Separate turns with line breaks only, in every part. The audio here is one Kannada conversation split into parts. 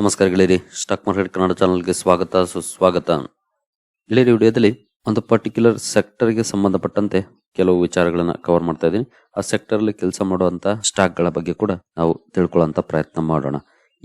ನಮಸ್ಕಾರ ಗೆಳೆಯರಿ ಸ್ಟಾಕ್ ಮಾರ್ಕೆಟ್ ಕನ್ನಡ ಚಾನಲ್ಗೆ ಸ್ವಾಗತ, ಸುಸ್ವಾಗತ. ಗೆಳೆಯರಿ ವಿಡಿಯೋದಲ್ಲಿ ಒಂದು ಪರ್ಟಿಕ್ಯುಲರ್ ಸೆಕ್ಟರ್ಗೆ ಸಂಬಂಧಪಟ್ಟಂತೆ ಕೆಲವು ವಿಚಾರಗಳನ್ನ ಕವರ್ ಮಾಡ್ತಾ ಇದ್ದೀನಿ. ಆ ಸೆಕ್ಟರ್ ಅಲ್ಲಿ ಕೆಲಸ ಮಾಡುವಂತ ಸ್ಟಾಕ್ಗಳ ಬಗ್ಗೆ ಕೂಡ ನಾವು ತಿಳ್ಕೊಳ್ಳುವಂತ ಪ್ರಯತ್ನ ಮಾಡೋಣ.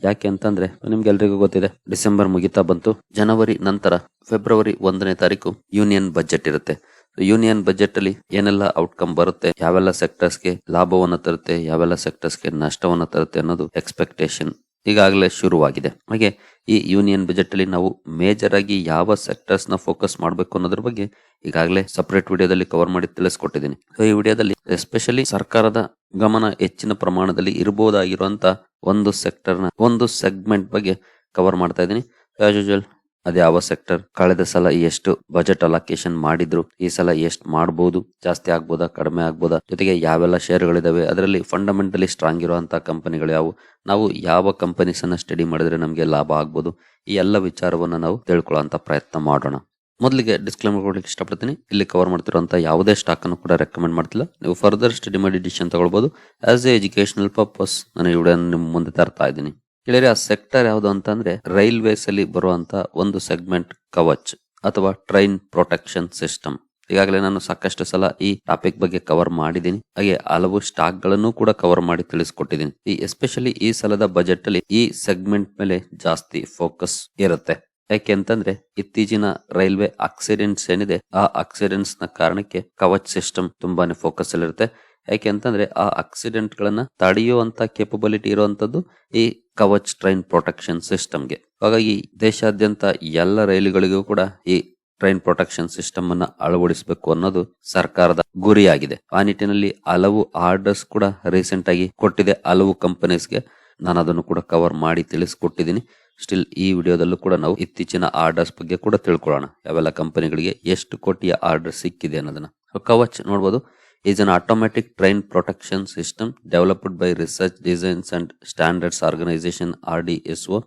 ಯಾಕೆ ಅಂತಂದ್ರೆ, ನಿಮ್ಗೆ ಎಲ್ರಿಗೂ ಗೊತ್ತಿದೆ, ಡಿಸೆಂಬರ್ ಮುಗಿತಾ ಬಂತು. ಜನವರಿ ನಂತರ ಫೆಬ್ರವರಿ ಒಂದನೇ ತಾರೀಕು ಯೂನಿಯನ್ ಬಜೆಟ್ ಇರುತ್ತೆ. ಯೂನಿಯನ್ ಬಜೆಟ್ ಅಲ್ಲಿ ಏನೆಲ್ಲ ಔಟ್ಕಮ್ ಬರುತ್ತೆ, ಯಾವೆಲ್ಲ ಸೆಕ್ಟರ್ಸ್ಗೆ ಲಾಭವನ್ನ ತರುತ್ತೆ, ಯಾವೆಲ್ಲ ಸೆಕ್ಟರ್ಸ್ಗೆ ನಷ್ಟವನ್ನ ತರುತ್ತೆ ಅನ್ನೋದು ಎಕ್ಸ್ಪೆಕ್ಟೇಷನ್ ಈಗಾಗಲೇ ಶುರುವಾಗಿದೆ. ಹಾಗೆ ಈ ಯೂನಿಯನ್ ಬಜೆಟ್ ಅಲ್ಲಿ ನಾವು ಮೇಜರ್ ಆಗಿ ಯಾವ ಸೆಕ್ಟರ್ಸ್ನ ಫೋಕಸ್ ಮಾಡಬೇಕು ಅನ್ನೋದ್ರ ಬಗ್ಗೆ ಈಗಾಗಲೇ ಸಪರೇಟ್ ವಿಡಿಯೋದಲ್ಲಿ ಕವರ್ ಮಾಡಿ ತಿಳಿಸ್ಕೊಟ್ಟಿದ್ದೀನಿ. ಸೊ ಈ ವಿಡಿಯೋದಲ್ಲಿ ಎಸ್ಪೆಷಲಿ ಸರ್ಕಾರದ ಗಮನ ಹೆಚ್ಚಿನ ಪ್ರಮಾಣದಲ್ಲಿ ಇರಬಹುದಾಗಿರುವಂತ ಒಂದು ಸೆಕ್ಟರ್ನ ಒಂದು ಸೆಗ್ಮೆಂಟ್ ಬಗ್ಗೆ ಕವರ್ ಮಾಡ್ತಾ ಇದ್ದೀನಿ. ಆಸ್ ಅದೇ ಯಾವ ಸೆಕ್ಟರ್ ಕಳೆದ ಸಲ ಎಷ್ಟು ಬಜೆಟ್ ಅಲೋಕೇಶನ್ ಮಾಡಿದ್ರು, ಈ ಸಲ ಎಷ್ಟು ಮಾಡಬಹುದು ಜಾಸ್ತಿ ಆಗ್ಬೋದಾ, ಕಡಿಮೆ ಆಗ್ಬೋದಾ, ಜೊತೆಗೆ ಯಾವೆಲ್ಲ ಶೇರ್ಗಳಿದಾವೆ ಅದರಲ್ಲಿ ಫಂಡಮೆಂಟಲಿ ಸ್ಟ್ರಾಂಗ್ ಇರುವಂತಹ ಕಂಪನಿಗಳು ಯಾವು? ನಾವು ಯಾವ ಕಂಪನೀಸ್ ಅನ್ನ ಸ್ಟಡಿ ಮಾಡಿದ್ರೆ ನಮಗೆ ಲಾಭ ಆಗ್ಬೋದು? ಈ ಎಲ್ಲ ವಿಚಾರವನ್ನ ನಾವು ತಿಳ್ಕೊಳ್ಳುವಂತ ಪ್ರಯತ್ನ ಮಾಡೋಣ. ಮೊದಲಿಗೆ ಡಿಸ್ಕ್ಲೇಮರ್ ಕೊಡ್ಲಿಕ್ಕೆ ಇಷ್ಟಪಡ್ತೀನಿ. ಇಲ್ಲಿ ಕವರ್ ಮಾಡ್ತಿರುವಂತ ಯಾವುದೇ ಸ್ಟಾಕ್ ಅನ್ನು ಕೂಡ ರೆಕಮೆಂಡ್ ಮಾಡ್ತಿಲ್ಲ. ನೀವು ಫರ್ದರ್ ಸ್ಟಡಿ ಮಾಡಿ ಡಿಸಿಷನ್ ತಗೊಳ್ಬಹುದು ಆಸ್ ಎ ಎಜುಕೇಶನಲ್ ಪರ್ಪಸ್ ನಾನು ಈ ನಿಮ್ಮ ಮುಂದೆ ತರ್ತಾ ಇದ್ದೀನಿ. ಕೇಳಿದ್ರೆ ಆ ಸೆಕ್ಟರ್ ಯಾವುದು ಅಂತಂದ್ರೆ ರೈಲ್ವೇಸ್ ಅಲ್ಲಿ ಬರುವಂತ ಒಂದು ಸೆಗ್ಮೆಂಟ್ ಕವಚ್ ಅಥವಾ ಟ್ರೈನ್ ಪ್ರೊಟೆಕ್ಷನ್ ಸಿಸ್ಟಮ್. ಈಗಾಗಲೇ ನಾನು ಸಾಕಷ್ಟು ಸಲ ಈ ಟಾಪಿಕ್ ಬಗ್ಗೆ ಕವರ್ ಮಾಡಿದ್ದೀನಿ. ಹಾಗೆ ಹಲವು ಸ್ಟಾಕ್ಗಳನ್ನು ಕೂಡ ಕವರ್ ಮಾಡಿ ತಿಳಿಸ್ಕೊಟ್ಟಿದ್ದೀನಿ. ಈ ಎಸ್ಪೆಷಲಿ ಈ ಸಲದ ಬಜೆಟ್ ಅಲ್ಲಿ ಈ ಸೆಗ್ಮೆಂಟ್ ಮೇಲೆ ಜಾಸ್ತಿ ಫೋಕಸ್ ಇರುತ್ತೆ. ಯಾಕೆ ಅಂತಂದ್ರೆ ಇತ್ತೀಚಿನ ರೈಲ್ವೆ ಆಕ್ಸಿಡೆಂಟ್ಸ್ ಏನಿದೆ, ಆ ಆಕ್ಸಿಡೆಂಟ್ಸ್ನ ಕಾರಣಕ್ಕೆ ಕವಚ್ ಸಿಸ್ಟಮ್ ತುಂಬಾನೇ ಫೋಕಸ್ ಅಲ್ಲಿರುತ್ತೆ. ಯಾಕೆ ಅಂತಂದ್ರೆ ಆ ಆಕ್ಸಿಡೆಂಟ್ ಗಳನ್ನ ತಡೆಯುವಂತ ಕೇಪಬಿಲಿಟಿ ಇರುವಂತದ್ದು ಈ ಕವಚ್ ಟ್ರೈನ್ ಪ್ರೊಟೆಕ್ಷನ್ ಸಿಸ್ಟಮ್ಗೆ ಹಾಗಾಗಿ ದೇಶಾದ್ಯಂತ ಎಲ್ಲ ರೈಲುಗಳಿಗೂ ಕೂಡ ಈ ಟ್ರೈನ್ ಪ್ರೊಟೆಕ್ಷನ್ ಸಿಸ್ಟಮ್ ಅನ್ನ ಅಳವಡಿಸಬೇಕು ಅನ್ನೋದು ಸರ್ಕಾರದ ಗುರಿಯಾಗಿದೆ. ಆ ನಿಟ್ಟಿನಲ್ಲಿ ಹಲವು ಆರ್ಡರ್ಸ್ ಕೂಡ ರೀಸೆಂಟ್ ಆಗಿ ಕೊಟ್ಟಿದೆ. ಹಲವು ಕಂಪನೀಸ್ಗೆ ನಾನು ಅದನ್ನು ಕೂಡ ಕವರ್ ಮಾಡಿ ತಿಳಿಸ್ಕೊಟ್ಟಿದ್ದೀನಿ. ಸ್ಟಿಲ್ ಈ ವಿಡಿಯೋದಲ್ಲೂ ಕೂಡ ನಾವು ಇತ್ತೀಚಿನ ಆರ್ಡರ್ಸ್ ಬಗ್ಗೆ ಕೂಡ ತಿಳ್ಕೊಳ್ಳೋಣ. ಯಾವೆಲ್ಲ ಕಂಪನಿಗಳಿಗೆ ಎಷ್ಟು ಕೋಟಿಯ ಆರ್ಡರ್ ಸಿಕ್ಕಿದೆ ಅನ್ನೋದನ್ನ. ಕವಚ್ ನೋಡಬಹುದು is an automatic train protection system developed by Research Designs and Standards Organization RDSO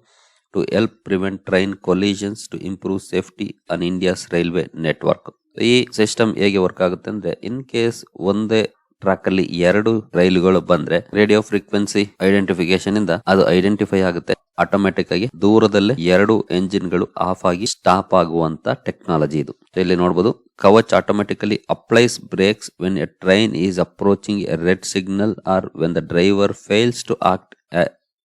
to help prevent train collisions to improve safety on India's railway network. ಈ ಸಿಸ್ಟಮ್ ಹೇಗೆ ವರ್ಕ್ ಆಗುತ್ತೆ ಅಂದ್ರೆ ಇನ್ ಕೇಸ್ ಒಂದೇ ಟ್ರಾಕ್ ಅಲ್ಲಿ ಎರಡು ರೈಲುಗಳು ಬಂದ್ರೆ ರೇಡಿಯೋ ಫ್ರೀಕ್ವೆನ್ಸಿ ಐಡೆಂಟಿಫಿಕೇಶನ್ ಇಂದ ಅದು ಐಡೆಂಟಿಫೈ ಆಗುತ್ತೆ ಆಟೋಮೆಟಿಕ್ ಆಗಿ ದೂರದಲ್ಲೇ ಎರಡು ಎಂಜಿನ್ಗಳು ಆಫ್ ಆಗಿ ಸ್ಟಾಪ್ ಆಗುವಂತ ಟೆಕ್ನಾಲಜಿ ಇದು. ಇಲ್ಲಿ ನೋಡಬಹುದು Kavach automatically applies brakes when a train is approaching a red signal or when the driver fails to act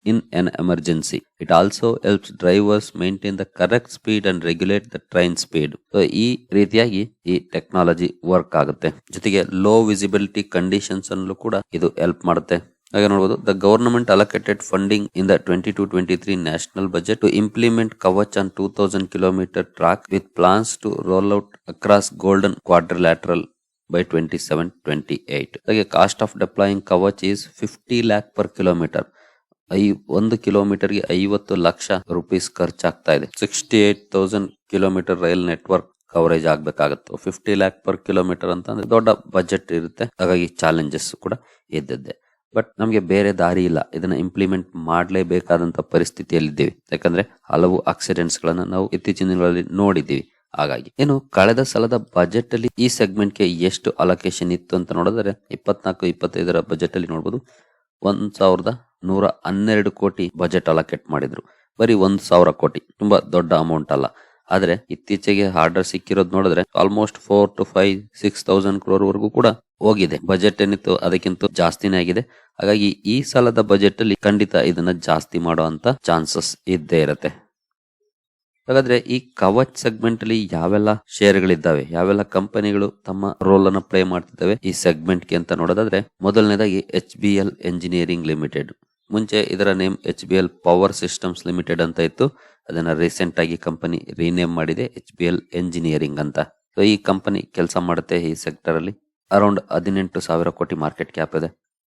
in an emergency it also helps drivers maintain the correct speed and regulate the train speed ಈ ರೀತಿಯಾಗಿ ಈ ಟೆಕ್ನಾಲಜಿ ವರ್ಕ್ ಆಗುತ್ತೆ. ಜೊತೆಗೆ ಲೋ ವಿಸಿಬಿಲಿಟಿ ಕಂಡೀಷನ್ಸ್ ಅಲ್ಲೂ ಕೂಡ ಇದು ಹೆಲ್ಪ್ ಮಾಡುತ್ತೆ. ಹಾಗೆ ನೋಡಬಹುದು the government allocated funding in the twenty two twenty three national budget to implement Kavach on two thousand kilometer track with plans to roll out across golden quadrilateral by twenty seven twenty eight ಹಾಗೆ cost of deploying Kavach is fifty lakh per kilometer I, ಒಂದು ಕಿಲೋಮೀಟರ್ಗೆ ಐವತ್ತು ಲಕ್ಷ ರುಪೀಸ್ ಖರ್ಚಾಗ್ತಾ ಇದೆ. Sixty eight thousand kilometer rail network coverage ಆಗಬೇಕಾಗುತ್ತೆ. Fifty lakh per kilometre ಅಂತಂದ್ರೆ ದೊಡ್ಡ ಬಜೆಟ್ ಇರುತ್ತೆ. ಹಾಗಾಗಿ ಚಾಲೆಂಜಸ್ ಕೂಡ ಇದ್ದದ್ದೇ ಬಟ್ ನಮಗೆ ಬೇರೆ ದಾರಿ ಇಲ್ಲ. ಇದನ್ನ ಇಂಪ್ಲಿಮೆಂಟ್ ಮಾಡಲೇಬೇಕಾದಂತ ಪರಿಸ್ಥಿತಿಯಲ್ಲಿದ್ದೇವೆ. ಯಾಕಂದ್ರೆ ಹಲವು ಆಕ್ಸಿಡೆಂಟ್ಸ್ ಗಳನ್ನ ನಾವು ಇತ್ತೀಚಿನ ದಿನಗಳಲ್ಲಿ ನೋಡಿದ್ದೀವಿ. ಹಾಗಾಗಿ ಏನು ಕಳೆದ ಸಲದ ಬಜೆಟ್ ಅಲ್ಲಿ ಈ ಸೆಗ್ಮೆಂಟ್ಗೆ ಎಷ್ಟು ಅಲೋಕೇಶನ್ ಇತ್ತು ಅಂತ ನೋಡಿದ್ರೆ ಇಪ್ಪತ್ನಾಲ್ಕು, ಇಪ್ಪತ್ತೈದರ ಬಜೆಟ್ ಅಲ್ಲಿ ನೋಡಬಹುದು ಒಂದ್ ಸಾವಿರದ ನೂರ ಹನ್ನೆರಡು ಕೋಟಿ ಬಜೆಟ್ ಅಲೋಕೇಟ್ ಮಾಡಿದ್ರು. ಬರೀ ಒಂದ್ ಸಾವಿರ ಕೋಟಿ. ತುಂಬಾ ದೊಡ್ಡ ಅಮೌಂಟ್ ಅಲ್ಲ. ಆದ್ರೆ ಇತ್ತೀಚೆಗೆ ಆರ್ಡರ್ ಸಿಕ್ಕಿರೋದು ನೋಡಿದ್ರೆ almost four to five six thousand crore ವರೆಗೂ ಕೂಡ ಹೋಗಿದೆ. ಬಜೆಟ್ ಏನಿತ್ತು ಅದಕ್ಕಿಂತ ಜಾಸ್ತಿನೇ ಆಗಿದೆ. ಹಾಗಾಗಿ ಈ ಸಾಲದ ಬಜೆಟ್ ಅಲ್ಲಿ ಖಂಡಿತ ಇದನ್ನ ಜಾಸ್ತಿ ಮಾಡುವಂತ ಚಾನ್ಸಸ್ ಇದ್ದೇ ಇರತ್ತೆ. ಹಾಗಾದ್ರೆ ಈ ಕವಚ್ ಸೆಗ್ಮೆಂಟ್ ಅಲ್ಲಿ ಯಾವೆಲ್ಲ ಶೇರ್ ಗಳಿದ್ದಾವೆ ಯಾವೆಲ್ಲ ಕಂಪನಿಗಳು ತಮ್ಮ ರೋಲ್ ಅನ್ನ ಪ್ಲೇ ಮಾಡ್ತಿದ್ದಾವೆ ಈ ಸೆಗ್ಮೆಂಟ್ಗೆ ಅಂತ ನೋಡೋದಾದ್ರೆ ಮೊದಲನೇದಾಗಿ H B L engineering limited ಮುಂಚೆ ಇದರ name H B L power systems limited ಅಂತ ಇತ್ತು. ಅದನ್ನ ರೀಸೆಂಟ್ ಆಗಿ ಕಂಪನಿ ರೀನೇಮ್ ಮಾಡಿದೆ ಎಚ್ ಬಿ ಎಲ್ ಎಂಜಿನಿಯರಿಂಗ್ ಅಂತ. ಸೊ ಈ ಕಂಪನಿ ಕೆಲಸ ಮಾಡುತ್ತೆ ಈ ಸೆಕ್ಟರ್ ಅಲ್ಲಿ. ಅರೌಂಡ್ ಹದಿನೆಂಟು ಸಾವಿರ ಕೋಟಿ ಮಾರ್ಕೆಟ್ ಕ್ಯಾಪ್ ಇದೆ.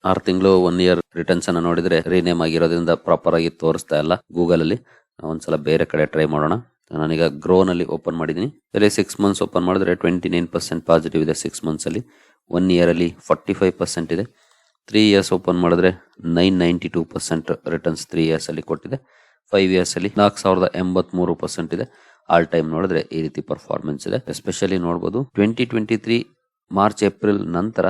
ಆರು ತಿಂಗಳು, ಒನ್ ಇಯರ್ ರಿಟರ್ನ್ಸ್ ಅನ್ನ ನೋಡಿದ್ರೆ ರೀನೇಮ್ ಆಗಿರೋದ್ರಿಂದ ಪ್ರಾಪರ್ ಆಗಿ ತೋರಿಸ್ತಾ ಇಲ್ಲ ಗೂಗಲ್ ಅಲ್ಲಿ. ಒಂದ್ಸಲ ಬೇರೆ ಕಡೆ ಟ್ರೈ ಮಾಡೋಣ. ನಾನೀಗ ಗ್ರೋನಲ್ಲಿ ಓಪನ್ ಮಾಡಿದ್ದೀನಿ ಇಲ್ಲಿ ಸಿಕ್ಸ್ ಮಂತ್ಸ್ ಓಪನ್ ಮಾಡಿದ್ರೆ ಟ್ವೆಂಟಿ ನೈನ್ ಪರ್ಸೆಂಟ್ ಪಾಸಿಟಿವ್ ಇದೆ ಸಿಕ್ಸ್ ಮಂತ್ಸ್ ಅಲ್ಲಿ. ಒನ್ ಇಯರ್ ಅಲ್ಲಿ ಫಾರ್ಟಿ ಫೈವ್ ಪರ್ಸೆಂಟ್ ಇದೆ. ತ್ರೀ ಇಯರ್ಸ್ ಓಪನ್ ಮಾಡಿದ್ರೆ nine ninety two percent returns three years ಅಲ್ಲಿ ಕೊಟ್ಟಿದೆ. ಫೈವ್ ಇಯರ್ಸ್ ಅಲ್ಲಿ ನಾಲ್ಕು ಸಾವಿರದ ಎಂಬತ್ ಮೂರು ಪರ್ಸೆಂಟ್ ಇದೆ. ಆಲ್ ಟೈಮ್ ನೋಡಿದ್ರೆ ಈ ರೀತಿ ಪರ್ಫಾರ್ಮೆನ್ಸ್ ಇದೆ. ಎಸ್ಪೆಷಲಿ ನೋಡಬಹುದು twenty twenty three March, April ನಂತರ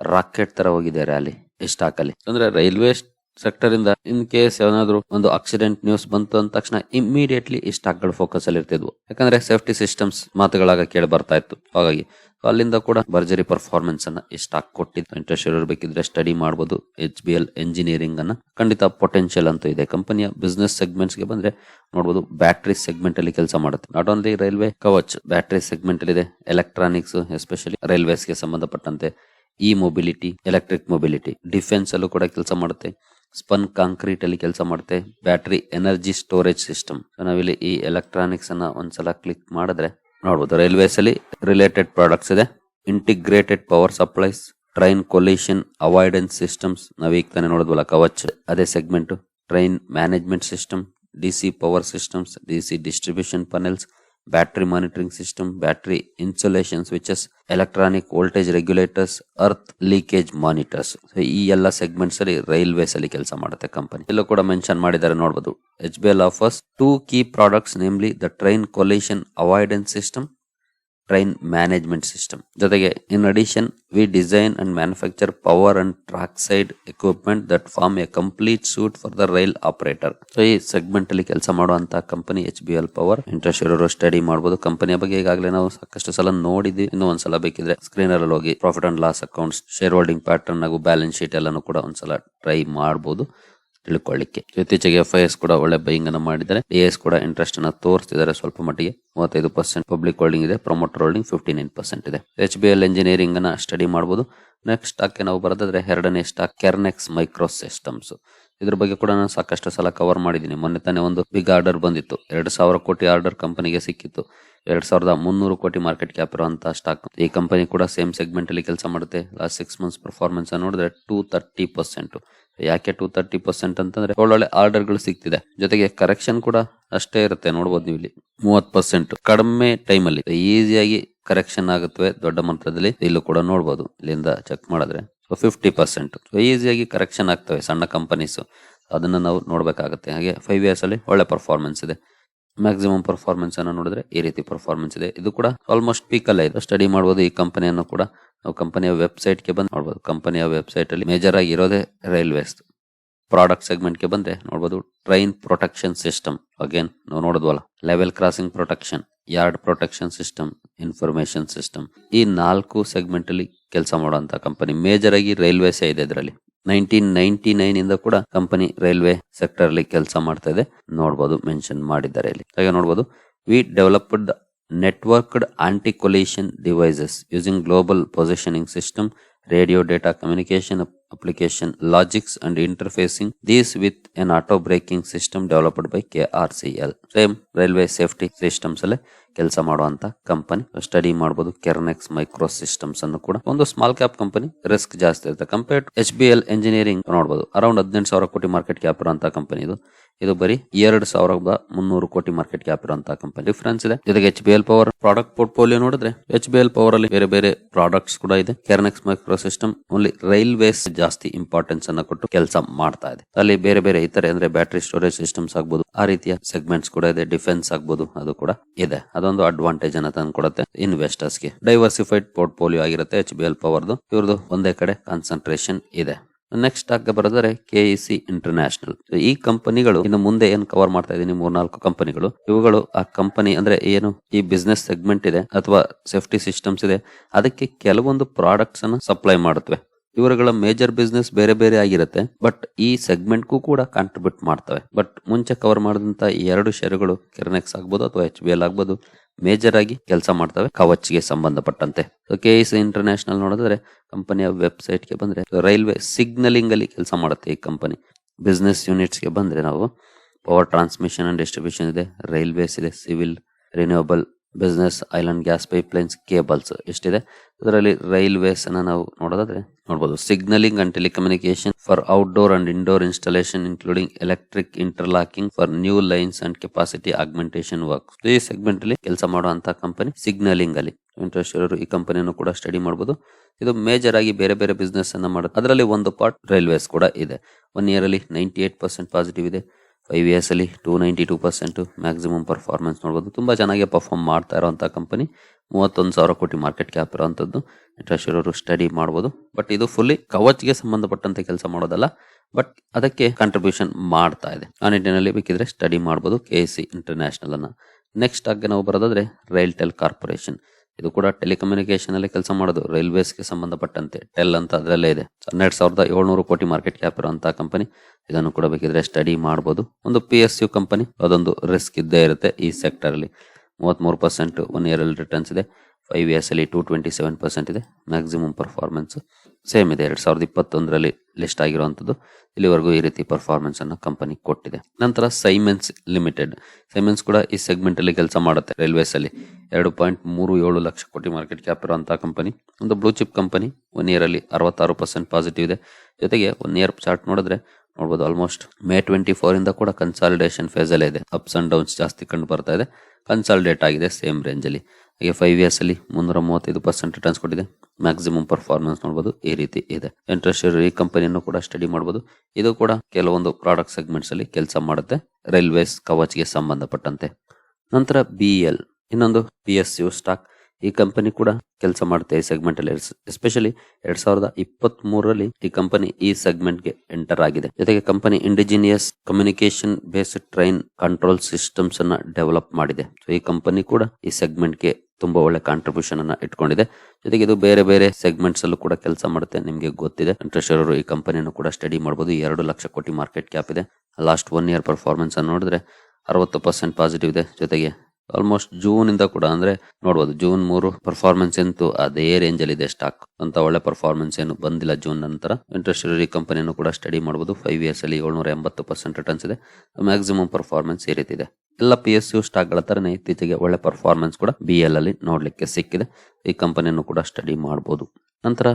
ರಾಕೆಟ್ ತರ ಹೋಗಿದೆ ರ್ಯಾಲಿ ಸ್ಟಾಕ್ ಅಲ್ಲಿ ಅಂದ್ರೆ ರೈಲ್ವೆ ಸೆಕ್ಟರ್ ಇಂದ ಇನ್ ಕೇಸ್ ಏನಾದ್ರು ಒಂದು ಆಕ್ಸಿಡೆಂಟ್ ನ್ಯೂಸ್ ಬಂತು ಅಂದ ತಕ್ಷಣ ಇಮಿಡಿಯೇಟ್ಲಿ ಈ ಸ್ಟಾಕ್ಗಳು ಫೋಕಸ್ ಅಲ್ಲಿ ಇರ್ತಿದ್ವು. ಯಾಕಂದ್ರೆ ಸೇಫ್ಟಿ ಸಿಸ್ಟಮ್ಸ್ ಮಾತುಗಳಾಗ ಕೇಳಿ ಬರ್ತಾ ಇತ್ತು. ಹಾಗಾಗಿ ಅಲ್ಲಿಂದ ಕೂಡ ಭರ್ಜರಿ ಪರ್ಫಾರ್ಮೆನ್ಸ್ ಅನ್ನ ಎಷ್ಟು ಸ್ಟಾಕ್ ಕೊಟ್ಟಿದ್ದು ಇಂಟ್ರೆಸ್ಟ್ ಇರಬೇಕಿದ್ರೆ ಸ್ಟಡಿ ಮಾಡಬಹುದು ಎಚ್ ಬಿ ಎಲ್ ಎಂಜಿನಿಯರಿಂಗ್ ಅನ್ನ. ಖಂಡಿತ ಪೊಟೆನ್ಶಿಯಲ್ ಅಂತೂ ಇದೆ. ಕಂಪನಿಯ ಬಿಸ್ನೆಸ್ ಸೆಗ್ಮೆಂಟ್ಸ್ಗೆ ಬಂದ್ರೆ ನೋಡಬಹುದು ಬ್ಯಾಟ್ರಿ ಸೆಗ್ಮೆಂಟ್ ಅಲ್ಲಿ ಕೆಲಸ ಮಾಡುತ್ತೆ. Not only railway Kavach battery segment ಅಲ್ಲಿ ಇದೆ. ಎಲೆಕ್ಟ್ರಾನಿಕ್ಸ್ ಎಸ್ಪೆಷಲಿ ರೈಲ್ವೇಸ್ಗೆ ಸಂಬಂಧಪಟ್ಟಂತೆ E mobility electric mobility defence ಅಲ್ಲೂ ಕೂಡ ಕೆಲಸ ಮಾಡುತ್ತೆ. ಸ್ಪನ್ ಕಾಂಕ್ರೀಟ್ ಅಲ್ಲಿ ಕೆಲಸ ಮಾಡುತ್ತೆ. ಬ್ಯಾಟರಿ ಎನರ್ಜಿ ಸ್ಟೋರೇಜ್ ಸಿಸ್ಟಮ್ ನಾವಿಲ್ಲಿ ಈ ಎಲೆಕ್ಟ್ರಾನಿಕ್ಸ್ ಅನ್ನ ಒಂದ್ಸಲ ಕ್ಲಿಕ್ ಮಾಡಿದ್ರೆ ನೋಡಬಹುದು ರೈಲ್ವೇಸ್ ಅಲ್ಲಿ ರಿಲೇಟೆಡ್ ಪ್ರಾಡಕ್ಟ್ಸ್ ಇದೆ. Integrated power supplies train collision avoidance systems ನಾವು ಈಗ ತಾನೇ ನೋಡಿದ್ವಲ್ಲ ಕವಚ್ ಅದೇ segment train management system DC power systems DC distribution panels battery monitoring system, battery insulation switches, electronic voltage regulators, earth leakage monitors. ಈ ಎಲ್ಲ ಸೆಗ್ಮೆಂಟ್ಸ್ ಅಲ್ಲಿ ರೈಲ್ವೇಸ್ ಅಲ್ಲಿ ಕೆಲಸ ಮಾಡುತ್ತೆ ಕಂಪನಿ ಇಲ್ಲೂ ಕೂಡ ಮೆನ್ಷನ್ ಮಾಡಿದ್ದಾರೆ ನೋಡಬಹುದು H B L offers two key products namely the train collision avoidance system train management system ಜೊತೆಗೆ in addition we design and manufacture power and track side equipment that form a complete suite for the rail operator so ಈ ಸೆಗ್ಮೆಂಟ್ ಅಲ್ಲಿ ಕೆಲಸ ಮಾಡುವಂತಹ company H B L power interest ಇರೋರು ಸ್ಟಡಿ ಮಾಡಬಹುದು ಕಂಪನಿಯ ಬಗ್ಗೆ ಈಗಾಗಲೇ ನಾವು ಸಾಕಷ್ಟು ಸಲ ನೋಡಿದ್ವಿ. ಇನ್ನೂ ಒಂದ್ಸಲ ಬೇಕಿದ್ರೆ ಸ್ಕ್ರೀನ್ ಅಲ್ಲಿ ಹೋಗಿ profit and loss accounts share holding pattern ಹಾಗೂ ಬ್ಯಾಲೆನ್ಸ್ ಶೀಟ್ ಎಲ್ಲಾನು ಕೂಡ ಒಂದ್ಸಲ ಟ್ರೈ ಮಾಡಬಹುದು ತಿಳ್ಕೊಳ್ಳಿಕ್ಕೆ. ಇತ್ತೀಚೆಗೆ ಎಫ್ ಐ ಕೂಡ ಒಳ್ಳೆ ಬೈಯಿಂಗ್ ಅನ್ನು ಮಾಡಿದ್ದಾರೆ. ಡಿ ಕೂಡ ಇಂಟ್ರೆಸ್ಟ್ ಅನ್ನು ತೋರಿಸ್ತಿದ್ದಾರೆ ಸ್ವಲ್ಪ ಮಟ್ಟಿಗೆ. ಮೂವತ್ತೈದು ಪರ್ಸೆಂಟ್ ಪಬ್ಲಿಕ್ ಹೋಲ್ಡಿಂಗ್ ಇದೆ. Promoter holding fifty nine percent ಇದೆ. ಎಚ್ ಬಿ ಎಲ್ ಇಂಜಿನಿಯರಿಂಗ್ ಅನ್ನ ಸ್ಟಡಿ ಮಾಡಬಹುದು ನೆಕ್ಸ್ಟ್ ಸ್ಟಾಕ್ ನಾವು ಬರೋದಾದ್ರೆ ಎರಡನೇ ಸ್ಟಾಕ್ ಕೆರ್ನೆಕ್ಸ್ ಮೈಕ್ರೋ ಸಿಸ್ಟಮ್ಸ್ ಇದ್ರ ಬಗ್ಗೆ ಕೂಡ ನಾನು ಸಾಕಷ್ಟು ಸಲ ಕವರ್ ಮಾಡಿದ್ದೀನಿ. ಮೊನ್ನೆ ತಾನೇ ಒಂದು ಬಿಗ್ ಆರ್ಡರ್ ಬಂದಿತ್ತು. ಎರಡು ಸಾವಿರ ಕೋಟಿ ಆರ್ಡರ್ ಕಂಪನಿಗೆ ಸಿಕ್ಕಿತ್ತು. ಎರಡ್ ಸಾವಿರದ ಮುನ್ನೂರು ಕೋಟಿ ಮಾರ್ಕೆಟ್ ಕ್ಯಾಪ್ ಇರುವಂತಹ ಸ್ಟಾಕ್ ಈ ಕಂಪನಿ ಕೂಡ ಸೇಮ್ ಸೆಗ್ಮೆಂಟ್ ಅಲ್ಲಿ ಕೆಲಸ ಮಾಡುತ್ತೆ. ಲಾಸ್ಟ್ ಸಿಕ್ಸ್ ಮಂತ್ಸ್ ಪರ್ಫಾರ್ಮೆನ್ಸ್ ನೋಡಿದ್ರೆ ಟೂ ತರ್ಟಿ ಪರ್ಸೆಂಟ್ ಯಾಕೆ ಟೂ ತರ್ಟಿ ಪರ್ಸೆಂಟ್ ಅಂತಂದ್ರೆ ಒಳ್ಳೊಳ್ಳೆ ಆರ್ಡರ್ಗಳು ಸಿಗ್ತಿದೆ. ಜೊತೆಗೆ ಕರೆಕ್ಷನ್ ಕೂಡ ಅಷ್ಟೇ ಇರುತ್ತೆ. ನೋಡಬಹುದು ನೀವು ಇಲ್ಲಿ. ಮೂವತ್ ಪರ್ಸೆಂಟ್ ಕಡಿಮೆ ಟೈಮ್ ಅಲ್ಲಿ. ಈಸಿಯಾಗಿ ಕರೆಕ್ಷನ್ ಆಗುತ್ತವೆ. ದೊಡ್ಡ ಮಂತ್ರದಲ್ಲಿ ಇಲ್ಲೂ ಕೂಡ ನೋಡಬಹುದು ಇಲ್ಲಿಂದ ಚೆಕ್ ಮಾಡಿದ್ರೆ ಸೊ ಫಿಫ್ಟಿ ಪರ್ಸೆಂಟ್ ಈಸಿಯಾಗಿ ಕರೆಕ್ಷನ್ ಆಗ್ತವೆ ಸಣ್ಣ ಕಂಪನೀಸ್ ಅದನ್ನ ನಾವು ನೋಡಬೇಕಾಗುತ್ತೆ. ಹಾಗೆ ಫೈವ್ ಇಯರ್ಸ್ ಅಲ್ಲಿ ಒಳ್ಳೆ ಪರ್ಫಾರ್ಮೆನ್ಸ್ ಇದೆ. ಮ್ಯಾಕ್ಸಿಮಮ್ ಪರ್ಫಾರ್ಮೆನ್ಸ್ ಅನ್ನು ನೋಡಿದ್ರೆ ಈ ರೀತಿ ಪರ್ಫಾರ್ಮೆನ್ಸ್ ಇದೆ. ಇದು ಕೂಡ ಆಲ್ಮೋಸ್ಟ್ ಪೀಕ್ ಅಲ್ಲೇ ಇದೆ. ಸ್ಟಡಿ ಮಾಡಬಹುದು ಈ ಕಂಪನಿಯನ್ನು ಕೂಡ. ನಾವು ಕಂಪನಿಯ ವೆಬ್ಸೈಟ್ಗೆ ಬಂದು ನೋಡಬಹುದು ಕಂಪನಿಯ ವೆಬ್ಸೈಟ್ ಅಲ್ಲಿ ಮೇಜರ್ ಆಗಿ ಇರೋದೇ ರೈಲ್ವೇಸ್ ಪ್ರಾಡಕ್ಟ್ ಸೆಗ್ಮೆಂಟ್ಗೆ ಬಂದ್ರೆ ನೋಡಬಹುದು ಟ್ರೈನ್ ಪ್ರೊಟೆಕ್ಷನ್ ಸಿಸ್ಟಮ್ ಅಗೇನ್ ನಾವು ನೋಡಿದ್ವಲ್ಲ. Level crossing protection yard protection system information system ಈ ನಾಲ್ಕು ಸೆಗ್ಮೆಂಟ್ ಅಲ್ಲಿ ಕೆಲಸ ಮಾಡುವಂತ ಕಂಪನಿ ಮೇಜರ್ ಆಗಿ ರೈಲ್ವೇಸ್ ಇದೆ ಇದರಲ್ಲಿ. ನೈನ್ಟೀನ್ ನೈನ್ಟಿ ನೈನ್ ಇಂದ ಕೂಡ ಕಂಪನಿ ರೈಲ್ವೆ ಸೆಕ್ಟರ್ ಅಲ್ಲಿ ಕೆಲಸ ಮಾಡ್ತಾ ಇದೆ. ನೋಡಬಹುದು ಮೆನ್ಷನ್ ಮಾಡಿದ್ದಾರೆ ಇಲ್ಲಿ. ಹಾಗೆ ನೋಡಬಹುದು we developed networked anti collision devices using global positioning system radio data communication application logics and interfacing these with an auto braking system developed by K R C L same railway safety systems ಅಲ್ಲೇ. ಕೆಲಸ ಮಾಡುವಂತ ಕಂಪನಿ ಸ್ಟಡಿ ಮಾಡಬಹುದು ಕೆರ್ನೆಕ್ಸ್ ಮೈಕ್ರೋ ಸಿಸ್ಟಮ್ಸ್ ಅನ್ನು ಕೂಡ. ಒಂದು ಸ್ಮಾಲ್ ಕ್ಯಾಪ್ ಕಂಪನಿ ರಿಸ್ಕ್ ಜಾಸ್ತಿ ಇರುತ್ತೆ. Compared H B L engineering ನೋಡಬಹುದು ಅರೌಂಡ್ ಹದಿನೆಂಟು ಸಾವಿರ ಕೋಟಿ ಮಾರ್ಕೆಟ್ ಕ್ಯಾಪ್ ಇರುವಂತಹ ಕಂಪನಿ ಇದು. ಇದು ಬರೀ ಎರಡು ಸಾವಿರದ ಮುನ್ನೂರು ಕೋಟಿ ಮಾರ್ಕೆಟ್ ಕ್ಯಾಪ್ ಇರುವಂತಹ ಕಂಪನಿ ಡಿಫರೆನ್ಸ್ ಇದೆ. ಜೊತೆಗೆ H B L power product portfolio ನೋಡಿದ್ರೆ ಎಚ್ ಬಿ ಎಲ್ ಪವರ್ ಅಲ್ಲಿ ಬೇರೆ ಬೇರೆ ಪ್ರಾಡಕ್ಟ್ಸ್ ಕೂಡ ಇದೆ. Kernex micro system only railways ಜಾಸ್ತಿ ಇಂಪಾರ್ಟೆನ್ಸ್ ಅನ್ನ ಕೊಟ್ಟು ಕೆಲಸ ಮಾಡ್ತಾ ಇದೆ. ಅಲ್ಲಿ ಬೇರೆ ಬೇರೆ ಇತರೆ ಅಂದ್ರೆ ಬ್ಯಾಟರಿ ಸ್ಟೋರೇಜ್ ಸಿಸ್ಟಮ್ಸ್ ಆಗ್ಬಹುದು ಆ ರೀತಿಯ ಸೆಗ್ಮೆಂಟ್ಸ್ ಕೂಡ ಇದೆ. ಡಿಫೆನ್ಸ್ ಆಗ್ಬಹುದು ಅದು ಕೂಡ ಇದೆ. ಅದೊಂದು ಅಡ್ವಾಂಟೇಜ್ ಅನ್ನ ತಂದ್ಕೊಡುತ್ತೆ ಇನ್ವೆಸ್ಟರ್ಸ್ಗೆ. ಡೈವರ್ಸಿಫೈಡ್ ಪೋರ್ಟ್ಫೋಲಿಯೋ ಆಗಿರುತ್ತೆ ಎಚ್ ಬಿ ಎಲ್ ಪವರ್ದು ಇವ್ರದ್ದು ಒಂದೇ ಕಡೆ ಕಾನ್ಸಂಟ್ರೇಷನ್ ಇದೆ. ನೆಕ್ಸ್ಟ್ ಆಗ ಬರೋದ್ರೆ ಸಿ ಇಂಟರ್ನ್ಯಾಷನಲ್ ಈ ಕಂಪನಿಗಳು ಇನ್ನು ಮುಂದೆ ಏನ್ ಕವರ್ ಮಾಡ್ತಾ ಇದೀನಿ, ಮೂರ್ನಾಲ್ಕು ಕಂಪನಿಗಳು ಇವುಗಳು ಆ ಕಂಪನಿ ಅಂದ್ರೆ ಏನು? ಈ ಬಿಸ್ನೆಸ್ ಸೆಗ್ಮೆಂಟ್ ಇದೆ ಅಥವಾ ಸೇಫ್ಟಿ ಸಿಸ್ಟಮ್ಸ್ ಇದೆ. ಅದಕ್ಕೆ ಕೆಲವೊಂದು ಪ್ರಾಡಕ್ಟ್ಸ್ ಅನ್ನು ಸಪ್ಲೈ ಮಾಡುತ್ತವೆ. ಇವರುಗಳ ಮೇಜರ್ ಬಿಸ್ನೆಸ್ ಬೇರೆ ಬೇರೆ ಆಗಿರುತ್ತೆ ಬಟ್ ಈ ಸೆಗ್ಮೆಂಟ್ಗೂ ಕೂಡ ಕಾಂಟ್ರಿಬ್ಯೂಟ್ ಮಾಡ್ತವೆ. ಬಟ್ ಮುಂಚೆ ಕವರ್ ಮಾಡಿದಂತ ಈ ಎರಡು ಶೇರುಗಳು ಕೆರನೆಕ್ಸ್ ಆಗ್ಬೋದು ಅಥವಾ ಎಚ್ ಬಿ ಎಲ್ ಆಗ್ಬೋದು ಮೇಜರ್ ಆಗಿ ಕೆಲಸ ಮಾಡ್ತವೆ, ಕವಚ್ಗೆ ಸಂಬಂಧಪಟ್ಟಂತೆ. ಕೆ ಎಸ್ ಇಂಟರ್ನ್ಯಾಷನಲ್ ನೋಡಿದ್ರೆ ಕಂಪನಿಯ ವೆಬ್ಸೈಟ್ಗೆ ಬಂದ್ರೆ ರೈಲ್ವೆ ಸಿಗ್ನಲಿಂಗ್ ಅಲ್ಲಿ ಕೆಲಸ ಮಾಡುತ್ತೆ ಈ ಕಂಪನಿ ಬಿಸ್ನೆಸ್ ಯೂನಿಟ್ಸ್ಗೆ ಬಂದ್ರೆ ನಾವು ಪವರ್ ಟ್ರಾನ್ಸ್ಮಿಷನ್ ಅಂಡ್ ಡಿಸ್ಟ್ರಿಬ್ಯೂಷನ್ ಇದೆ ರೈಲ್ವೇಸ್ ಇದೆ civil renewable business island gas pipelines cables ಎಷ್ಟಿದೆ? ಅದರಲ್ಲಿ ರೈಲ್ವೇಸ್ ಅನ್ನ ನಾವು ನೋಡೋದಾದ್ರೆ ನೋಡಬಹುದು signalling and telecommunication for outdoor and indoor installation including electric interlocking for new lines and capacity augmentation work ಈ ಸೆಗ್ಮೆಂಟ್ ಅಲ್ಲಿ ಕೆಲಸ ಮಾಡುವಂತಹ ಕಂಪನಿ ಸಿಗ್ನಲಿಂಗ್ ಅಲ್ಲಿ. ಇಂಟ್ರೆಸ್ಟ್ ಇರೋರು ಈ ಕಂಪನಿಯನ್ನು ಕೂಡ ಸ್ಟಡಿ ಮಾಡಬಹುದು ಇದು ಮೇಜರ್ ಆಗಿ ಬೇರೆ ಬೇರೆ ಬಿಸ್ನೆಸ್ ಅನ್ನ ಮಾಡುತ್ತೆ. ಅದರಲ್ಲಿ ಒಂದು ಪಾರ್ಟ್ ರೈಲ್ವೇಸ್ ಕೂಡ ಇದೆ. ಒನ್ ಇಯರ್ ಅಲ್ಲಿ ನೈಂಟಿ ಏಟ್ ಪರ್ಸೆಂಟ್ ಪಾಸಿಟಿವ್ ಇದೆ. ಫೈವ್ ಇಯರ್ಸ್ ಅಲ್ಲಿ two ninety two percent maximum performance ನೋಡ್ಬೋದು. ತುಂಬಾ ಚೆನ್ನಾಗಿ ಪರ್ಫಾರ್ಮ್ ಮಾಡ್ತಾ ಇರೋವಂಥ ಕಂಪನಿ ಮೂವತ್ತೊಂದು ಸಾವಿರ ಕೋಟಿ ಮಾರ್ಕೆಟ್ ಕ್ಯಾಪ್ ಇರೋವಂಥದ್ದು ಇಂಟ್ರೆಸ್ಟ್ ಇರೋರು ಸ್ಟಡಿ ಮಾಡ್ಬೋದು. ಬಟ್ ಇದು ಫುಲ್ಲಿ ಕವಚ್ಗೆ ಸಂಬಂಧಪಟ್ಟಂತೆ ಕೆಲಸ ಮಾಡೋದಲ್ಲ. ಬಟ್ ಅದಕ್ಕೆ ಕಾಂಟ್ರಿಬ್ಯೂಷನ್ ಮಾಡ್ತಾ ಇದೆ. ಆ ನಿಟ್ಟಿನಲ್ಲಿ ಬೇಕಿದ್ರೆ ಸ್ಟಡಿ ಮಾಡ್ಬೋದು ಕೆ ಎಸ್ ಸಿ ಇಂಟರ್ನ್ಯಾಷನಲ್ ಅನ್ನ. ನೆಕ್ಸ್ಟ್ ಆಗಿ ನಾವು ಬರೋದಾದ್ರೆ ರೈಲ್ ಟೆಲ್ ಕಾರ್ಪೊರೇಷನ್ ಇದು ಕೂಡ ಟೆಲಿಕಮ್ಯುನಿಕೇಶನ್ ಅಲ್ಲಿ ಕೆಲಸ ಮಾಡೋದು ರೈಲ್ವೇಸ್ಗೆ ಸಂಬಂಧಪಟ್ಟಂತೆ. ಟೆಲ್ ಅಂತ ಅದರಲ್ಲೇ ಇದೆ. ಹನ್ನೆರಡು ಸಾವಿರದ ಏಳ್ನೂರು ಕೋಟಿ ಮಾರ್ಕೆಟ್ ಕ್ಯಾಪ್ ಇರುವಂತಹ ಕಂಪನಿ ಇದನ್ನು ಕೂಡ ಬೇಕಿದ್ರೆ ಸ್ಟಡಿ ಮಾಡಬಹುದು ಒಂದು ಪಿ ಎಸ್ ಯು ಕಂಪನಿ ಅದೊಂದು ರಿಸ್ಕ್ ಇದ್ದೇ ಇರುತ್ತೆ ಈ ಸೆಕ್ಟರ್ ಅಲ್ಲಿ. ಮೂವತ್ಮೂರು ಪರ್ಸೆಂಟ್ ಒನ್ ಇಯರ್ ಅಲ್ಲಿ ರಿಟರ್ನ್ಸ್ ಇದೆ. ಫೈವ್ ಇಯರ್ಸ್ ಅಲ್ಲಿ ಟೂ ಟ್ವೆಂಟಿ ಸೆವೆನ್ ಪರ್ಸೆಂಟ್ ಇದೆ ಮ್ಯಾಕ್ಸಿಮಮ್ ಪರ್ಫಾರ್ಮೆನ್ಸ್ ಸೇಮ್ ಇದೆ. ಎರಡ್ ಸಾವಿರದ ಇಪ್ಪತ್ತೊಂದರಲ್ಲಿ ಲಿಸ್ಟ್ ಆಗಿರುವಂಥದ್ದು. ಇಲ್ಲಿವರೆಗೂ ಈ ರೀತಿ ಪರ್ಫಾರ್ಮೆನ್ಸ್ ಅನ್ನು ಕಂಪನಿ ಕೊಟ್ಟಿದೆ. ನಂತರ ಸೈಮೆನ್ಸ್ ಲಿಮಿಟೆಡ್ ಸೈಮೆನ್ಸ್ ಕೂಡ ಈ ಸೆಗ್ಮೆಂಟ್ ಅಲ್ಲಿ ಕೆಲಸ ಮಾಡುತ್ತೆ ರೈಲ್ವೇಸ್ ಅಲ್ಲಿ. ಎರಡು ಪಾಯಿಂಟ್ ಮೂರು ಏಳು ಲಕ್ಷ ಕೋಟಿ ಮಾರ್ಕೆಟ್ ಕ್ಯಾಪ್ ಇರುವಂತಹ ಕಂಪನಿ ಒಂದು blue chip company one year ಅಲ್ಲಿ ಅರವತ್ತಾರು ಪರ್ಸೆಂಟ್ ಪಾಸಿಟಿವ್ ಇದೆ. ಜೊತೆಗೆ ಒನ್ ಇಯರ್ ಚಾರ್ಟ್ ನೋಡಿದ್ರೆ ನೋಡಬಹುದು ಆಲ್ಮೋಸ್ಟ್ ಮೇ ಟ್ವೆಂಟಿ ಫೋರ್ ಇಂದ ಕೂಡ ಕನ್ಸಾಲಿಡೇಷನ್ ಫೇಸ್ ಅಲ್ಲೇ ಇದೆ. ಅಪ್ಸ್ ಅಂಡ್ ಡೌನ್ಸ್ ಜಾಸ್ತಿ ಕಂಡು ಬರ್ತಾ ಇದೆ. ಕನ್ಸಾಲಿಡೇಟ್ ಆಗಿದೆ ಸೇಮ್ ರೇಂಜ್ ಅಲ್ಲಿ. ಹಾಗೆ ಫೈವ್ ಇಯರ್ಸ್ ಅಲ್ಲಿ ಮುನ್ನೂರ ಮೂವತ್ತೈದು ಪರ್ಸೆಂಟ್ ರಿಟರ್ನ್ಸ್ ಕೊಟ್ಟಿದೆ. ಮ್ಯಾಕ್ಸಿಮಮ್ ಪರ್ಫಾರ್ಮೆನ್ಸ್ ನೋಡಬಹುದು ಈ ರೀತಿ ಇದೆ. ಇಂಟ್ರೆಸ್ಟ್ ಈ ಕಂಪನಿಯನ್ನು ಕೂಡ ಸ್ಟಡಿ ಮಾಡಬಹುದು ಇದು ಕೂಡ ಕೆಲವೊಂದು ಪ್ರಾಡಕ್ಟ್ ಸೆಗ್ಮೆಂಟ್ಸ್ ಅಲ್ಲಿ ಕೆಲಸ ಮಾಡುತ್ತೆ ರೈಲ್ವೇಸ್ ಕವಚ್ಗೆ ಸಂಬಂಧಪಟ್ಟಂತೆ. ನಂತರ ಬಿ ಎಲ್ ಇನ್ನೊಂದು ಪಿ ಯು ಸ್ಟಾಕ್ ಈ ಕಂಪನಿ ಕೂಡ ಕೆಲಸ ಮಾಡುತ್ತೆ ಈ ಸೆಗ್ಮೆಂಟ್ ಅಲ್ಲಿ. ಎಸ್ಪೆಷಲಿ ಎರಡ್ ಸಾವಿರದ ಇಪ್ಪತ್ತ್ ಮೂರರಲ್ಲಿ ಈ ಕಂಪನಿ ಈ ಸೆಗ್ಮೆಂಟ್ಗೆ ಎಂಟರ್ ಆಗಿದೆ. ಜೊತೆಗೆ company indigenous communication based train control systems ಅನ್ನ ಡೆವಲಪ್ ಮಾಡಿದೆ. ಸೊ ಈ ಕಂಪನಿ ಕೂಡ ಈ ಸೆಗ್ಮೆಂಟ್ಗೆ ತುಂಬಾ ಒಳ್ಳೆ ಕಾಂಟ್ರಿಬ್ಯೂಷನ್ ಅನ್ನ ಇಟ್ಕೊಂಡಿದೆ. ಜೊತೆಗೆ ಇದು ಬೇರೆ ಬೇರೆ ಸೆಗ್ಮೆಂಟ್ಸ್ ಅಲ್ಲೂ ಕೂಡ ಕೆಲಸ ಮಾಡುತ್ತೆ. ನಿಮಗೆ ಗೊತ್ತಿದೆ. ಇಂಟ್ರೆಸ್ಟ್ ಅವರು ಈ ಕಂಪನಿಯನ್ನು ಕೂಡ ಸ್ಟಡಿ ಮಾಡಬಹುದು ಎರಡು ಲಕ್ಷ ಕೋಟಿ ಮಾರ್ಕೆಟ್ ಕ್ಯಾಪ್ ಇದೆ. ಲಾಸ್ಟ್ ಒನ್ ಇಯರ್ ಪರ್ಫಾರ್ಮೆನ್ಸ್ ಅನ್ನು ನೋಡಿದ್ರೆ ಅರವತ್ತು ಪರ್ಸೆಂಟ್ ಪಾಸಿಟಿವ್ ಇದೆ. ಜೊತೆಗೆ ಆಲ್ಮೋಸ್ಟ್ ಜೂನ್ ಇಂದ ಕೂಡ, ಅಂದ್ರೆ ನೋಡಬಹುದು ಜೂನ್ ಮೂರು ಪರ್ಫಾರ್ಮೆನ್ಸ್ ಅಂತೂ ಅದೇ ರೇಂಜ್ ಅಲ್ಲಿ ಇದೆ ಸ್ಟಾಕ್ ಅಂತ ಒಳ್ಳೆ ಪರ್ಫಾರ್ಮೆನ್ಸ್ ಏನು ಬಂದಿಲ್ಲ ಜೂನ್ ನಂತರ. ಇಂಟ್ರೆಸ್ಟ್ ಈ ಕಂಪನಿಯನ್ನು ಕೂಡ ಸ್ಟಡಿ ಮಾಡಬಹುದು ಫೈವ್ ಇಯರ್ಸ್ ಅಲ್ಲಿ ಏಳ್ನೂರ ಎಂಬತ್ತು ಪರ್ಸೆಂಟ್ ರಿಟರ್ನ್ಸ್ ಇದೆ. ಮ್ಯಾಕ್ಸಿಮಮ್ ಪರ್ಫಾರ್ಮೆನ್ಸ್ ಈ ರೀತಿ ಇದೆ. ಎಲ್ಲ ಪಿ ಎಸ್ ಯು ಸ್ಟಾಕ್ಗಳ ತರನೇ ಇತ್ತೀಚೆಗೆ ಒಳ್ಳೆ ಪರ್ಫಾರ್ಮೆನ್ಸ್ ಕೂಡ ಬಿ ಎಲ್ ಅಲ್ಲಿ ನೋಡ್ಲಿಕ್ಕೆ ಸಿಕ್ಕಿದೆ. ಈ ಕಂಪನಿಯನ್ನು ಕೂಡ ಸ್ಟಡಿ ಮಾಡಬಹುದು ನಂತರ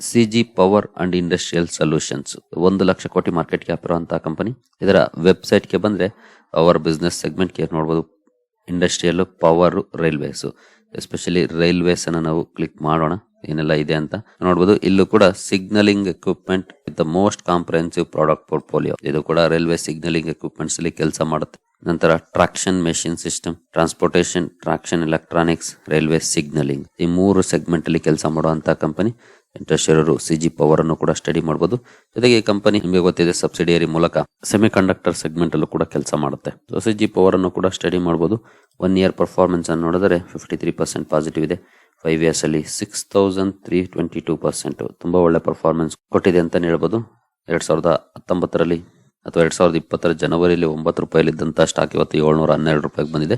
C G power and industrial solutions ಒಂದು ಲಕ್ಷ ಕೋಟಿ ಮಾರ್ಕೆಟ್ ಕ್ಯಾಪ್ ಇರುವಂತಹ ಕಂಪನಿ ಇದರ ವೆಬ್ಸೈಟ್ಗೆ ಬಂದ್ರೆ ಅವರ್ ಬಿಸ್ನೆಸ್ ಸೆಗ್ಮೆಂಟ್ ನೋಡಬಹುದು industrial power railways especially railways ಅನ್ನ ನಾವು ಕ್ಲಿಕ್ ಮಾಡೋಣ, ಏನೆಲ್ಲ ಇದೆ ಅಂತ ನೋಡಬಹುದು ಇಲ್ಲೂ ಕೂಡ signalling equipment with the most comprehensive product portfolio ಇದು ಕೂಡ ರೈಲ್ವೆ ಸಿಗ್ನಲಿಂಗ್ ಎಕ್ವಿಪ್ಮೆಂಟ್ಸ್ ಅಲ್ಲಿ ಕೆಲಸ ಮಾಡುತ್ತೆ. ನಂತರ traction machine system transportation traction electronics railway signalling ಈ ಮೂರು ಸೆಗ್ಮೆಂಟ್ ಅಲ್ಲಿ ಕೆಲಸ ಮಾಡುವಂತಹ ಕಂಪನಿ ಇಂಟ್ರೆಸ್ಟ್ ಇರೋರು ಸಿ ಜಿ ಪವರ್ ಅನ್ನು ಕೂಡ ಸ್ಟಡಿ ಮಾಡಬಹುದು ಜೊತೆಗೆ ಈ ಕಂಪನಿ ನಿಮಗೆ ಗೊತ್ತಿದೆ ಸಬ್ಸಿಡಿಯರಿ ಮೂಲಕ ಸೆಮಿ ಕಂಡಕ್ಟರ್ ಸೆಗ್ಮೆಂಟ್ ಅಲ್ಲೂ ಕೂಡ ಕೆಲಸ ಮಾಡುತ್ತೆ. ಸೊ ಸಿ ಜಿ ಪವರ್ ಅನ್ನು ಕೂಡ ಸ್ಟಡಿ ಮಾಡಬಹುದು ಒನ್ ಇಯರ್ ಪರ್ಫಾರ್ಮೆನ್ಸ್ ಅನ್ನು ನೋಡಿದ್ರೆ ಫಿಫ್ಟಿ ತ್ರೀ ಪರ್ಸೆಂಟ್ ಪಾಸಿಟಿವ್ ಇದೆ. ಫೈವ್ ಇಯರ್ಸ್ ಅಲ್ಲಿ six thousand three twenty two percent ತುಂಬಾ ಒಳ್ಳೆ ಪರ್ಫಾರ್ಮೆನ್ಸ್ ಕೊಟ್ಟಿದೆ ಅಂತ ಹೇಳ್ಬೋದು. ಎರಡ್ ಸಾವಿರದ ಹತ್ತೊಂಬತ್ತರಲ್ಲಿ ಅಥವಾ ಎರಡು ಸಾವಿರದ ಇಪ್ಪತ್ತರ ಜನವರಿಯಲ್ಲಿ ಒಂಬತ್ತು ರೂಪಾಯಲ್ಲಿ ಇದ್ದಂತ ಸ್ಟಾಕ್ ಇವತ್ತು ಏಳ್ನೂರ ಹನ್ನೆರಡು ರೂಪಾಯಿಗೆ ಬಂದಿದೆ.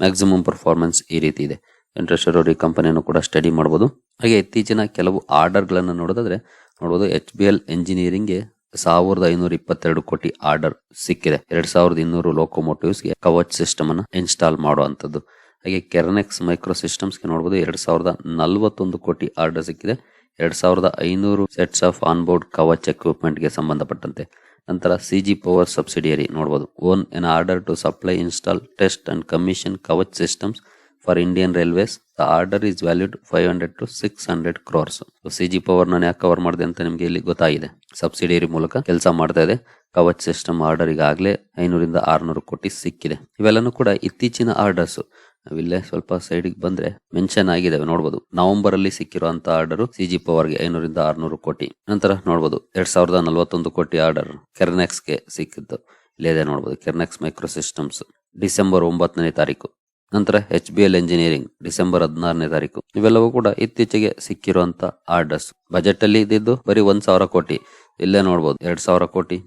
ಮ್ಯಾಕ್ಸಿಮಮ್ ಪರ್ಫಾರ್ಮೆನ್ಸ್ ಈ ರೀತಿ ಇದೆ. ಇಂಟ್ರೆಸ್ಟ್ ಇರೋರು ಈ ಕಂಪನಿಯನ್ನು ಕೂಡ ಸ್ಟಡಿ ಮಾಡಬಹುದು ಹಾಗೆ ಇತ್ತೀಚಿನ ಕೆಲವು ಆರ್ಡರ್ಗಳನ್ನು ನೋಡಿದ್ರೆ ನೋಡಬಹುದು ಎಚ್ ಬಿ ಎಲ್ ಎಂಜಿನಿಯರಿಂಗ್ಗೆ ಸಾವಿರದ ಐನೂರ ಇಪ್ಪತ್ತೆರಡು ಕೋಟಿ ಆರ್ಡರ್ ಸಿಕ್ಕಿದೆ. ಎರಡ್ ಸಾವಿರದ ಇನ್ನೂರು ಲೋಕೋಮೋಟಿವ್ಸ್ಗೆ ಕವಚ್ ಸಿಸ್ಟಮ್ ಅನ್ನು ಇನ್ಸ್ಟಾಲ್ ಮಾಡುವಂಥದ್ದು. ಹಾಗೆ ಕೆರನೆಕ್ಸ್ ಮೈಕ್ರೋ ಸಿಸ್ಟಮ್ಸ್ಗೆ ನೋಡಬಹುದು ಎರಡ್ ಸಾವಿರದ ನಲವತ್ತೊಂದು ಕೋಟಿ ಆರ್ಡರ್ ಸಿಕ್ಕಿದೆ. ಎರಡ್ ಸಾವಿರದ ಐನೂರು sets of on board Kavach ಎಕ್ವಿಪ್ಮೆಂಟ್ಗೆ ಸಂಬಂಧಪಟ್ಟಂತೆ. ನಂತರ ಸಿ ಜಿ ಪವರ್ ಸಬ್ಸಿಡಿಯರಿ ನೋಡ್ಬೋದು. Won an order to supply install test and commission Kavach systems for Indian railways the order is valued five hundred to six hundred crores C G power ನಾನು ಯಾಕೆ ಕವರ್ ಮಾಡಿದೆ ಅಂತ ನಿಮಗೆ ಇಲ್ಲಿ ಗೊತ್ತಾಗಿದೆ. ಸಬ್ಸಿಡಿಯರಿ ಮೂಲಕ ಕೆಲಸ ಮಾಡ್ತಾ ಇದೆ. ಕವಚ್ ಸಿಸ್ಟಮ್ ಆರ್ಡರ್ ಈಗಾಗಲೇ ಐನೂರಿಂದ ಆರ್ನೂರು ಕೋಟಿ ಸಿಕ್ಕಿದೆ. ಇವೆಲ್ಲನೂ ಕೂಡ ಇತ್ತೀಚಿನ ಆರ್ಡರ್ಸ್ ನಾವಿಲ್ಲೇ ಸ್ವಲ್ಪ ಸೈಡ್ಗೆ ಬಂದ್ರೆ ಮೆನ್ಷನ್ ಆಗಿದೆ ನೋಡಬಹುದು ನವೆಂಬರ್ ಅಲ್ಲಿ ಸಿಕ್ಕಿರುವಂತ ಆರ್ಡರ್ ಸಿ ಜಿ ಪವರ್ಗೆ ಐನೂರಿಂದ ಆರ್ನೂರು ಕೋಟಿ. ನಂತರ ನೋಡಬಹುದು ಎರಡ್ ಸಾವಿರದ ನಲವತ್ತೊಂದು ಕೋಟಿ ಆರ್ಡರ್ ಕೆರ್ನೆಕ್ಸ್ಗೆ ಸಿಕ್ಕಿದ್ದು ಇದೆ ನೋಡಬಹುದು ಕೆರ್ನೆಕ್ಸ್ ಮೈಕ್ರೋ ಸಿಸ್ಟಮ್ಸ್ ಡಿಸೆಂಬರ್ ಒಂಬತ್ತನೇ ತಾರೀಕು. ನಂತರ H B L engineering December ಹದಿನಾರನೇ ತಾರೀಕು. ಇವೆಲ್ಲವೂ ಕೂಡ ಇತ್ತೀಚೆಗೆ ಸಿಕ್ಕಿರುವಂತ ಆರ್ಡರ್ಸ್ ಬಜೆಟ್ ಅಲ್ಲಿ ಇದ್ದಿದ್ದು ಬರೀ ಒಂದ್ ಸಾವಿರ ಕೋಟಿ. ಇಲ್ಲೇ ನೋಡಬಹುದು ಎರಡ್ ಸಾವಿರ ಕೋಟಿ.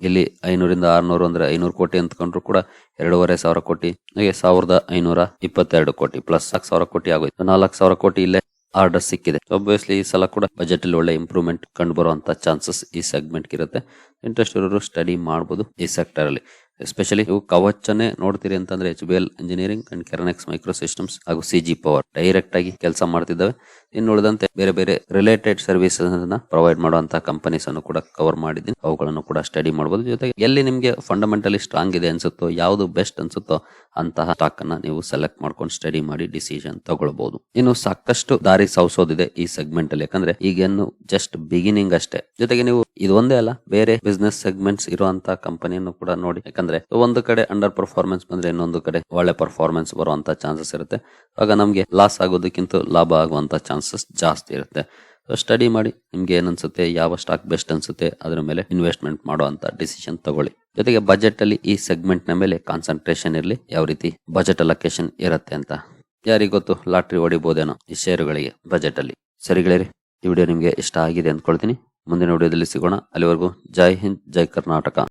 ಇಲ್ಲಿ ಐನೂರಿಂದ ಆರ್ನೂರು ಅಂದ್ರೆ ಐನೂರು ಕೋಟಿ ಅಂತಕೊಂಡ್ರು ಕೂಡ ಎರಡೂವರೆ ಸಾವಿರ ಕೋಟಿ. ಹಾಗೆ ಸಾವಿರದ ಐನೂರ ಇಪ್ಪತ್ತೆರಡು ಕೋಟಿ ಪ್ಲಸ್ ನಾಲ್ಕು ಸಾವಿರ ಕೋಟಿ ಆಗೋಯ್ತು. ನಾಲ್ಕು ಸಾವಿರ ಕೋಟಿ ಇಲ್ಲೇ ಆರ್ಡರ್ ಸಿಕ್ಕಿದೆ. ಒಬ್ವಿಯಸ್ಲಿ ಈ ಸಲ ಕೂಡ ಬಜೆಟ್ ಅಲ್ಲಿ ಒಳ್ಳೆ ಇಂಪ್ರೂವ್ಮೆಂಟ್ ಕಂಡು ಬರುವಂತ ಚಾನ್ಸಸ್ ಈ ಸೆಗ್ಮೆಂಟ್ ಇರುತ್ತೆ. ಇಂಟ್ರೆಸ್ಟ್ ಇರೋರು ಸ್ಟಡಿ ಮಾಡಬಹುದು ಈ ಸೆಕ್ಟರ್ ಅಲ್ಲಿ. ಎಸ್ಪೆಷಲಿ ಇವು ಕವಚನ್ನೇ ನೋಡ್ತೀರಿ ಅಂತಂದ್ರೆ H B L engineering and Kernex micro systems ಹಾಗೂ ಸಿ ಜಿ ಪವರ್ ಡೈರೆಕ್ಟ್ ಆಗಿ ಕೆಲಸ ಮಾಡ್ತಿದ್ದಾವೆ. ಇನ್ನು ಉಳಿದಂತೆ ಬೇರೆ ಬೇರೆ ರಿಲೇಟೆಡ್ ಸರ್ವಿಸಸ್ ಅನ್ನ ಪ್ರೊವೈಡ್ ಮಾಡುವಂತಹ ಕಂಪನೀಸ್ ಅನ್ನು ಕೂಡ ಕವರ್ ಮಾಡಿದ್ದೀನಿ. ಅವುಗಳನ್ನು ಕೂಡ ಸ್ಟಡಿ ಮಾಡಬಹುದು ಜೊತೆಗೆ ಎಲ್ಲಿ ನಿಮಗೆ ಫಂಡಮೆಂಟಲಿ ಸ್ಟ್ರಾಂಗ್ ಇದೆ ಅನ್ಸುತ್ತೋ, ಯಾವುದು ಬೆಸ್ಟ್ ಅನ್ಸುತ್ತೋ ಅಂತಹ ಸ್ಟಾಕ್ ಅನ್ನ ನೀವು ಸೆಲೆಕ್ಟ್ ಮಾಡ್ಕೊಂಡು ಸ್ಟಡಿ ಮಾಡಿ ಡಿಸಿಷನ್ ತಗೊಳ್ಬಹುದು ಇನ್ನು ಸಾಕಷ್ಟು ದಾರಿ ಸವಸೋದಿದೆ ಈ ಸೆಗ್ಮೆಂಟ್ ಅಲ್ಲಿ. ಯಾಕಂದ್ರೆ ಈಗೇನು ಜಸ್ಟ್ ಬಿಗಿನಿಂಗ್ ಅಷ್ಟೇ. ಜೊತೆಗೆ ನೀವು ಇದೊಂದೇ ಅಲ್ಲ, ಬೇರೆ ಬಿಸ್ನೆಸ್ ಸೆಗ್ಮೆಂಟ್ಸ್ ಇರುವಂತಹ ಕಂಪನಿಯನ್ನು ಕೂಡ ನೋಡಿ. ಯಾಕಂದ್ರೆ ಒಂದು ಕಡೆ ಅಂಡರ್ ಪರ್ಫಾರ್ಮೆನ್ಸ್ ಬಂದ್ರೆ ಇನ್ನೊಂದು ಕಡೆ ಒಳ್ಳೆ ಪರ್ಫಾರ್ಮೆನ್ಸ್ ಬರುವಂತ ಚಾನ್ಸಸ್ ಇರುತ್ತೆ. ಆಗ ನಮಗೆ ಲಾಸ್ ಆಗೋದಕ್ಕಿಂತ ಲಾಭ ಆಗುವಂತ ಚಾನ್ಸಸ್ ಜಾಸ್ತಿ ಇರುತ್ತೆ. ಸ್ಟಡಿ ಮಾಡಿ ನಿಮ್ಗೆ ಏನನ್ಸುತ್ತೆ, ಯಾವ ಸ್ಟಾಕ್ ಬೆಸ್ಟ್ ಅನ್ಸುತ್ತೆ, ಅದರ ಮೇಲೆ ಇನ್ವೆಸ್ಟ್ಮೆಂಟ್ ಮಾಡುವಂತ ಡಿಸಿಷನ್ ತಗೊಳ್ಳಿ. ಜೊತೆಗೆ ಬಜೆಟ್ ಅಲ್ಲಿ ಈ ಸೆಗ್ಮೆಂಟ್ನ ಮೇಲೆ ಕಾನ್ಸಂಟ್ರೇಷನ್ ಇರಲಿ, ಯಾವ ರೀತಿ ಬಜೆಟ್ ಅಲೊಕೇಶನ್ ಇರುತ್ತೆ ಅಂತ. ಯಾರಿಗ್ ಗೊತ್ತು, ಲಾಟ್ರಿ ಹೊಡಿಬೋದೇನೋ ಈ ಶೇರುಗಳಿಗೆ ಬಜೆಟ್ ಅಲ್ಲಿ. ಸರಿ ಗೆಳೆಯರಿ, ಈ ವಿಡಿಯೋ ನಿಮ್ಗೆ ಇಷ್ಟ ಆಗಿದೆ ಅಂದ್ಕೊಳ್ತೀನಿ. ಮುಂದಿನ ವಿಡಿಯೋದಲ್ಲಿ ಸಿಗೋಣ. ಅಲ್ಲಿವರೆಗೂ ಜೈ ಹಿಂದ್, ಜೈ ಕರ್ನಾಟಕ.